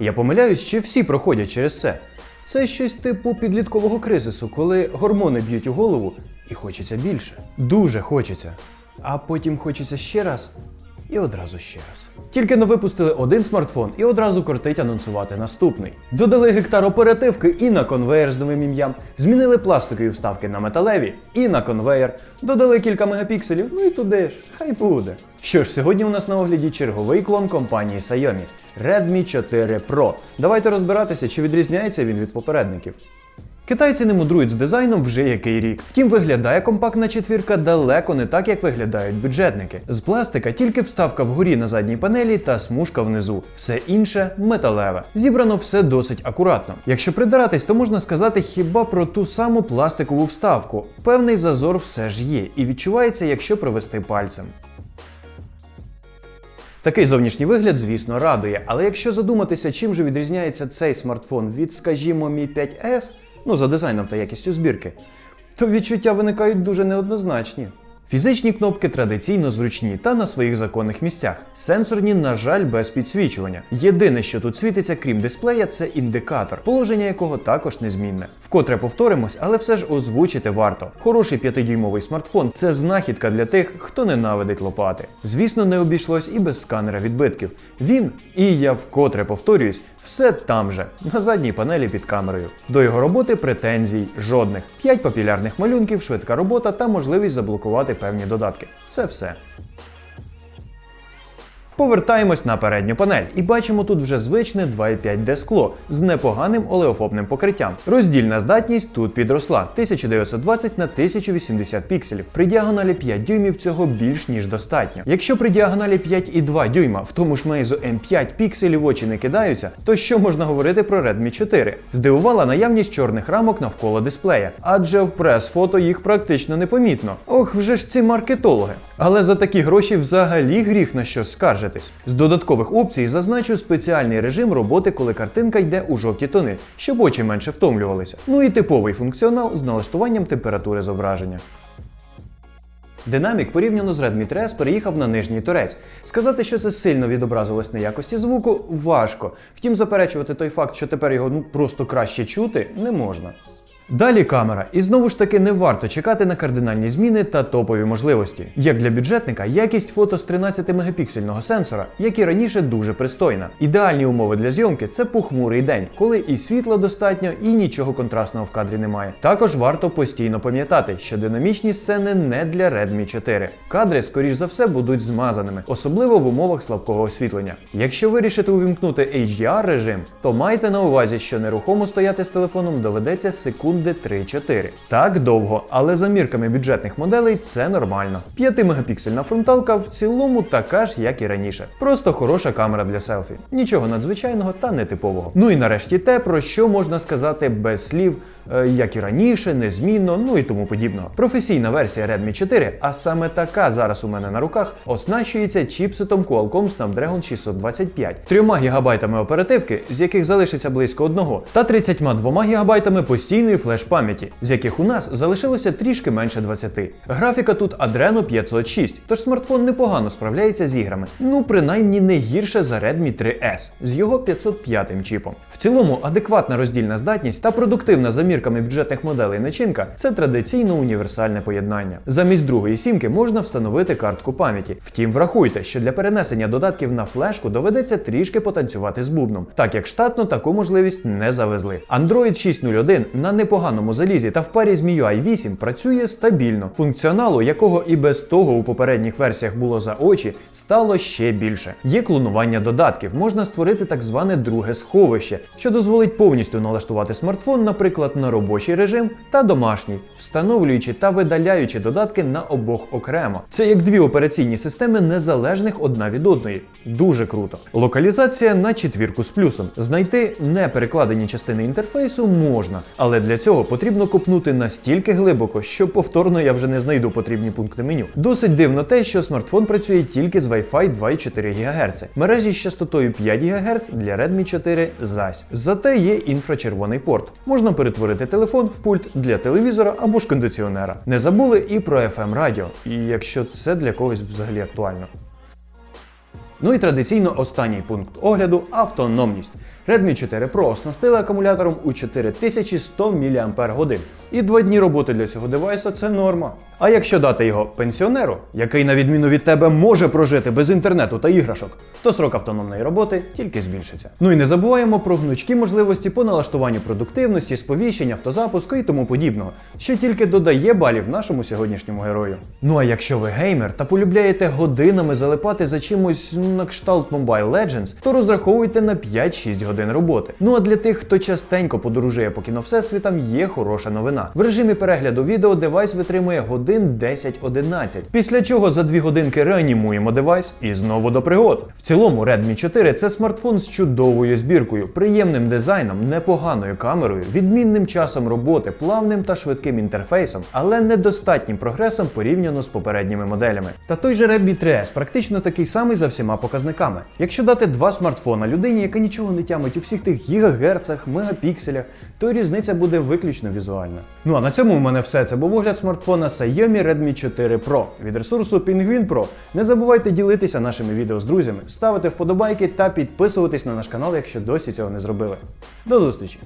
Я помиляюсь, що всі проходять через це. Це щось типу підліткового кризису, коли гормони б'ють у голову і хочеться більше. Дуже хочеться. А потім хочеться ще раз і одразу ще раз. Тільки не випустили один смартфон і одразу кортить анонсувати наступний. Додали гектар оперативки і на конвеєр з новим ім'ям, змінили пластикові вставки на металеві і на конвеєр, додали кілька мегапікселів, ну і туди ж, хай буде. Що ж, сьогодні у нас на огляді черговий клон компанії Xiaomi Redmi 4 Pro. Давайте розбиратися, чи відрізняється він від попередників. Китайці не мудрують з дизайном вже який рік. Втім, виглядає компактна четвірка далеко не так, як виглядають бюджетники. З пластика тільки вставка вгорі на задній панелі та смужка внизу. Все інше металеве. Зібрано все досить акуратно. Якщо придиратись, то можна сказати хіба про ту саму пластикову вставку. Певний зазор все ж є і відчувається, якщо провести пальцем. Такий зовнішній вигляд, звісно, радує, але якщо задуматися, чим же відрізняється цей смартфон від, скажімо, Mi 5S, ну за дизайном та якістю збірки, то відчуття виникають дуже неоднозначні. Фізичні кнопки традиційно зручні та на своїх законних місцях. Сенсорні, на жаль, без підсвічування. Єдине, що тут світиться, крім дисплея, це індикатор, положення якого також незмінне. Вкотре повторимось, але все ж озвучити варто. Хороший 5-дюймовий смартфон це знахідка для тих, хто ненавидить лопати. Звісно, не обійшлось і без сканера відбитків. Він, і я вкотре повторююсь, все там же, на задній панелі під камерою. До його роботи претензій жодних. 5 папілярних малюнків, швидка робота та можливість заблокувати певні додатки. Це все. Повертаємось на передню панель і бачимо тут вже звичне 2,5D скло з непоганим олеофобним покриттям. Роздільна здатність тут підросла 1920 на 1080 пікселів. При діагоналі 5 дюймів цього більш ніж достатньо. Якщо при діагоналі 5,2 дюйма в тому ж Meizu M5 пікселі в очі не кидаються, то що можна говорити про Redmi 4? Здивувала наявність чорних рамок навколо дисплея, адже в прес-фото їх практично не помітно. Ох, вже ж ці маркетологи. Але за такі гроші взагалі гріх на щось скаржитись. З додаткових опцій зазначу спеціальний режим роботи, коли картинка йде у жовті тони, щоб очі менше втомлювалися. Ну і типовий функціонал з налаштуванням температури зображення. Динамік порівняно з Redmi 3S переїхав на нижній торець. Сказати, що це сильно відобразилось на якості звуку, важко. Втім, заперечувати той факт, що тепер його ну просто краще чути, не можна. Далі камера, і знову ж таки не варто чекати на кардинальні зміни та топові можливості. Як для бюджетника, якість фото з 13-мегапіксельного сенсора, як і раніше, дуже пристойна. Ідеальні умови для зйомки це похмурий день, коли і світла достатньо, і нічого контрастного в кадрі немає. Також варто постійно пам'ятати, що динамічні сцени не для Redmi 4. Кадри, скоріш за все, будуть змазаними, особливо в умовах слабкого освітлення. Якщо вирішите увімкнути HDR режим, то майте на увазі, що нерухомо стояти з телефоном доведеться секунди 3-4. Так довго, але за мірками бюджетних моделей це нормально. 5-мегапіксельна фронталка в цілому така ж, як і раніше. Просто хороша камера для селфі. Нічого надзвичайного та нетипового. Ну і нарешті те, про що можна сказати без слів, е, як і раніше, незмінно, ну і тому подібного. Професійна версія Redmi 4, а саме така зараз у мене на руках, оснащується чіпсетом Qualcomm Snapdragon 625, 3 ГБ оперативки, з яких залишиться близько одного, та 32 ГБ постійної флеш-пам'яті, з яких у нас залишилося трішки менше 20. Графіка тут Adreno 506, тож смартфон непогано справляється з іграми. Ну, принаймні не гірше за Redmi 3S з його 505 чіпом. В цілому, адекватна роздільна здатність та продуктивна за мірками бюджетних моделей начинка це традиційно універсальне поєднання. Замість другої сімки можна встановити картку пам'яті. Втім, врахуйте, що для перенесення додатків на флешку доведеться трішки потанцювати з бубном, так як штатно таку можливість не завезли. Android 6.0.1 на непоганому залізі та в парі з MIUI 8 працює стабільно. Функціоналу, якого і без того у попередніх версіях було за очі, стало ще більше. Є клонування додатків, можна створити так зване друге сховище, що дозволить повністю налаштувати смартфон, наприклад, на робочий режим та домашній, встановлюючи та видаляючи додатки на обох окремо. Це як дві операційні системи незалежних одна від одної. Дуже круто. Локалізація на четвірку з плюсом. Знайти неперекладені частини інтерфейсу можна, але для цього потрібно копнути настільки глибоко, що повторно я вже не знайду потрібні пункти меню. Досить дивно те, що смартфон працює тільки з Wi-Fi 2,4 ГГц. Мережі з частотою 5 ГГц для Redmi 4 зась. Зате є інфрачервоний порт. Можна перетворити телефон в пульт для телевізора або ж кондиціонера. Не забули і про FM радіо, якщо це для когось взагалі актуально. Ну і традиційно останній пункт огляду автономність. Redmi 4 Pro оснастили акумулятором у 4100 мАч. І два дні роботи для цього девайса це норма. А якщо дати його пенсіонеру, який на відміну від тебе може прожити без інтернету та іграшок, то срок автономної роботи тільки збільшиться. Ну і не забуваємо про гнучкі можливості по налаштуванню продуктивності, сповіщень, автозапуску і тому подібного, що тільки додає балів нашому сьогоднішньому герою. Ну а якщо ви геймер та полюбляєте годинами залипати за чимось ну, на кшталт Mobile Legends, то розраховуйте на 5-6 годин роботи. Ну а для тих, хто частенько подорожує по кіно Всесвітам, є хороша новина. В режимі перегляду відео девайс витримує годин 10-11, після чого за 2 годинки реанімуємо девайс і знову до пригод. В цілому Redmi 4 це смартфон з чудовою збіркою, приємним дизайном, непоганою камерою, відмінним часом роботи, плавним та швидким інтерфейсом, але недостатнім прогресом порівняно з попередніми моделями. Та той же Redmi 3S практично такий самий за всіма показниками. Якщо дати два смартфона людині, яка нічого не тямить у всіх тих гігагерцах, мегапікселях, то різниця буде виключно візуальна. Ну а на цьому у мене все. Це був огляд смартфона Xiaomi Redmi 4 Pro від ресурсу Penguin Pro. Не забувайте ділитися нашими відео з друзями, ставити вподобайки та підписуватись на наш канал, якщо досі цього не зробили. До зустрічі!